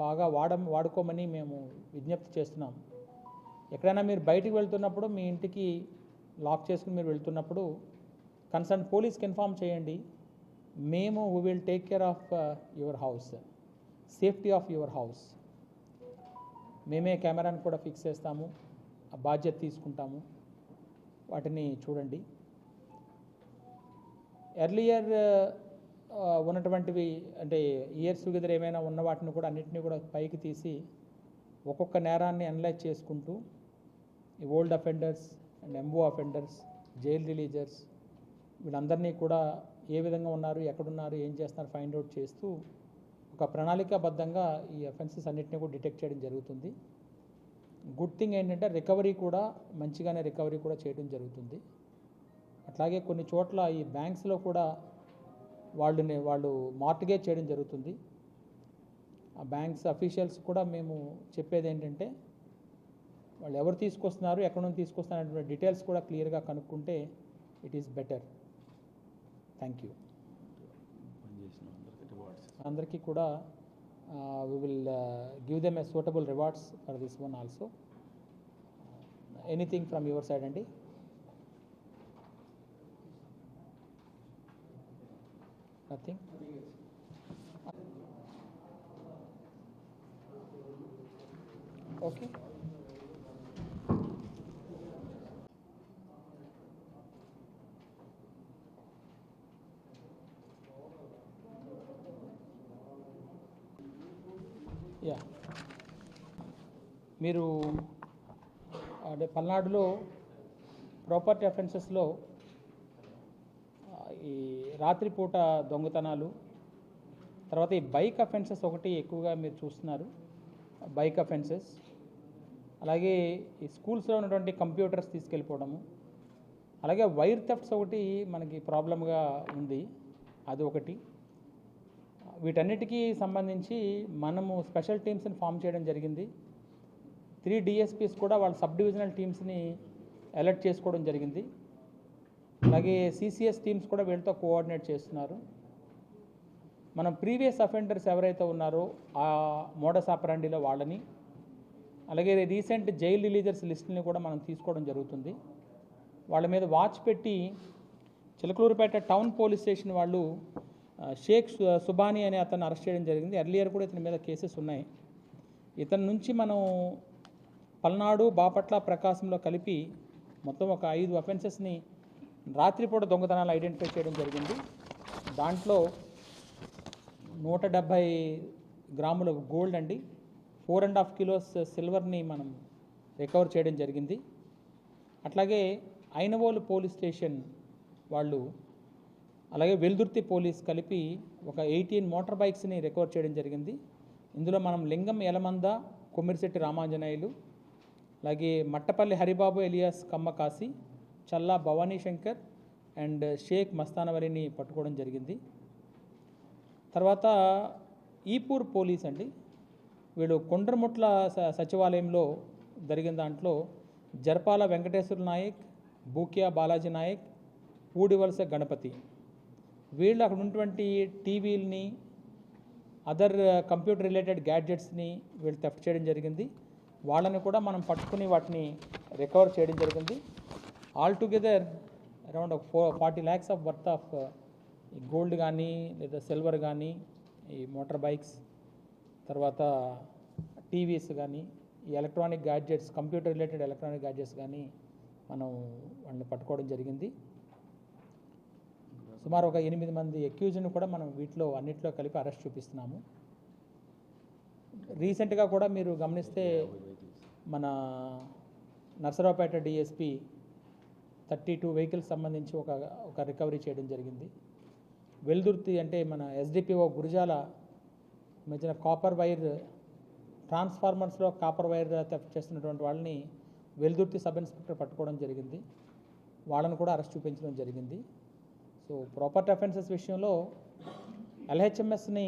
బాగా వాడ వాడుకోమని మేము విజ్ఞప్తి చేస్తున్నాం. ఎక్కడైనా మీరు బయటికి వెళ్తున్నప్పుడు మీ ఇంటికి లాక్ చేసుకుని మీరు వెళ్తున్నప్పుడు కన్సర్న్ పోలీస్కి ఇన్ఫామ్ చేయండి. మేము we will take care of uh, your house. Safety of your house. మేమే కెమెరాని కూడా ఫిక్స్ చేస్తాము. ఆ బాధ్యత తీసుకుంటాము. వాటిని చూడండి. ఎర్లియర్ ఉన్నటువంటివి అంటే ఇయర్స్ టుగెదర్ ఏమైనా ఉన్న వాటిని కూడా అన్నిటిని కూడా పైకి తీసి ఒక్కొక్క నేరాన్ని అనలైజ్ చేసుకుంటూ ఈ ఓల్డ్ అఫెండర్స్ అండ్ ఎంబో అఫెండర్స్ జైల్ రిలీజర్స్ వీళ్ళందరినీ కూడా ఏ విధంగా ఉన్నారు ఎక్కడున్నారు ఏం చేస్తున్నారు ఫైండ్ అవుట్ చేస్తూ ఒక ప్రణాళికాబద్ధంగా ఈ అఫెన్సెస్ అన్నింటినీ కూడా డిటెక్ట్ చేయడం జరుగుతుంది. గుడ్ థింగ్ ఏంటంటే రికవరీ కూడా మంచిగానే రికవరీ కూడా చేయడం జరుగుతుంది. అట్లాగే కొన్ని చోట్ల ఈ బ్యాంక్స్లో కూడా వాళ్ళని వాళ్ళు మార్టిగేజ్ చేయడం జరుగుతుంది. ఆ బ్యాంక్స్ అఫీషియల్స్ కూడా మేము చెప్పేది ఏంటంటే వాళ్ళు ఎవరు తీసుకొస్తున్నారు ఎక్కడ నుంచి తీసుకొస్తున్నారు డీటెయిల్స్ కూడా క్లియర్గా కనుక్కుంటే it is better. Thank you. అందరికీ అందరికీ కూడా we will give them a suitable rewards for this one also anything from your side అండి నథింగ్ ఓకే యా మీరు అంటే పల్నాడులో ప్రాపర్టీ అఫెన్సెస్లో ఈ రాత్రిపూట దొంగతనాలు తర్వాత ఈ బైక్ అఫెన్సెస్ ఒకటి ఎక్కువగా మీరు చూస్తున్నారు. బైక్ అఫెన్సెస్ అలాగే ఈ స్కూల్స్లో ఉన్నటువంటి కంప్యూటర్స్ తీసుకెళ్ళిపోవడము అలాగే వైర్ థెఫ్ట్స్ ఒకటి మనకి ప్రాబ్లమ్గా ఉంది. అది ఒకటి. వీటన్నిటికీ సంబంధించి మనము స్పెషల్ టీమ్స్ని ఫామ్ చేయడం జరిగింది. త్రీ డిఎస్పీస్ కూడా వాళ్ళ సబ్ డివిజనల్ టీమ్స్ని అలర్ట్ చేసుకోవడం జరిగింది. అలాగే సిసిఎస్ టీమ్స్ కూడా వీళ్ళతో కోఆర్డినేట్ చేస్తున్నారు. మనం ప్రీవియస్ అఫెండర్స్ ఎవరైతే ఉన్నారో ఆ మోడస్ ఆపరాండిలో వాళ్ళని అలాగే రీసెంట్ జైల్ రిలీజర్స్ లిస్ట్ని కూడా మనం తీసుకోవడం జరుగుతుంది. వాళ్ళ మీద వాచ్ పెట్టి చిలకలూరుపేట టౌన్ పోలీస్ స్టేషన్ వాళ్ళు షేక్ సుబానీ అనే అతను అరెస్ట్ చేయడం జరిగింది. ఎర్లియర్ కూడా ఇతని మీద కేసెస్ ఉన్నాయి. ఇతని నుంచి మనం పల్నాడు బాపట్ల ప్రకాశంలో కలిపి మొత్తం ఒక ఐదు అఫెన్సెస్ని రాత్రిపూట దొంగతనాలు ఐడెంటిఫై చేయడం జరిగింది. దాంట్లో నూట డెబ్భై గ్రాముల గోల్డ్ అండి. ఫోర్ అండ్ హాఫ్ కిలోస్ సిల్వర్ని మనం రికవర్ చేయడం జరిగింది. అట్లాగే ఐనవోలు పోలీస్ స్టేషన్ వాళ్ళు అలాగే వెల్దుర్తి పోలీస్ కలిపి ఒక ఎయిటీన్ మోటార్ బైక్స్ని రికవర్ చేయడం జరిగింది. ఇందులో మనం లింగం ఎలమంద కొమ్మిరిశెట్టి రామాంజనేయులు అలాగే మట్టపల్లి హరిబాబు ఎలియాస్ కమ్మకాసి చల్లా భవానీ శంకర్ అండ్ షేక్ మస్తానవరిని పట్టుకోవడం జరిగింది. తర్వాత ఈపూర్ పోలీస్ అండి. వీళ్ళు కొండ్రముట్ల స- సచివాలయంలో జరిగిన దాంట్లో జర్పాల వెంకటేశ్వర నాయక్ బూకియా బాలాజీ నాయక్ ఊడివలస గణపతి. వీళ్ళు అక్కడ ఉన్నటువంటి టీవీలని అదర్ కంప్యూటర్ రిలేటెడ్ గ్యాడ్జెట్స్ని వీళ్ళు థెఫ్ట్ చేయడం జరిగింది. వాళ్ళని కూడా మనం పట్టుకుని వాటిని రికవర్ చేయడం జరిగింది. ఆల్ టుగెదర్ అరౌండ్ ఒక four forty lakhs of worth of gold కానీ లేదా సిల్వర్ కానీ ఈ మోటార్ బైక్స్ తర్వాత టీవీస్ కానీ ఈ electronic gadgets computer related electronic gadgets కానీ మనం వాళ్ళని పట్టుకోవడం జరిగింది. సుమారు ఒక ఎనిమిది మంది అక్యూజ్ని కూడా మనం వీటిలో అన్నింటిలో కలిపి అరెస్ట్ చూపిస్తున్నాము. రీసెంట్గా కూడా మీరు గమనిస్తే మన Narasaraopet DSP thirty two vehicles సంబంధించి ఒక ఒక రికవరీ చేయడం జరిగింది. వెల్దుర్తి అంటే మన ఎస్డిపిఓ గురుజాల మధ్యన కాపర్ వైర్ ట్రాన్స్ఫార్మర్స్లో కాపర్ వైర్ థెఫ్ట్ చేస్తున్నటువంటి వాళ్ళని వెల్దుర్తి సబ్ ఇన్స్పెక్టర్ పట్టుకోవడం జరిగింది. వాళ్ళని కూడా అరెస్ట్ చూపించడం జరిగింది. సో ప్రాపర్టీ అఫెన్సెస్ విషయంలో ఎల్హెచ్ఎంఎస్ని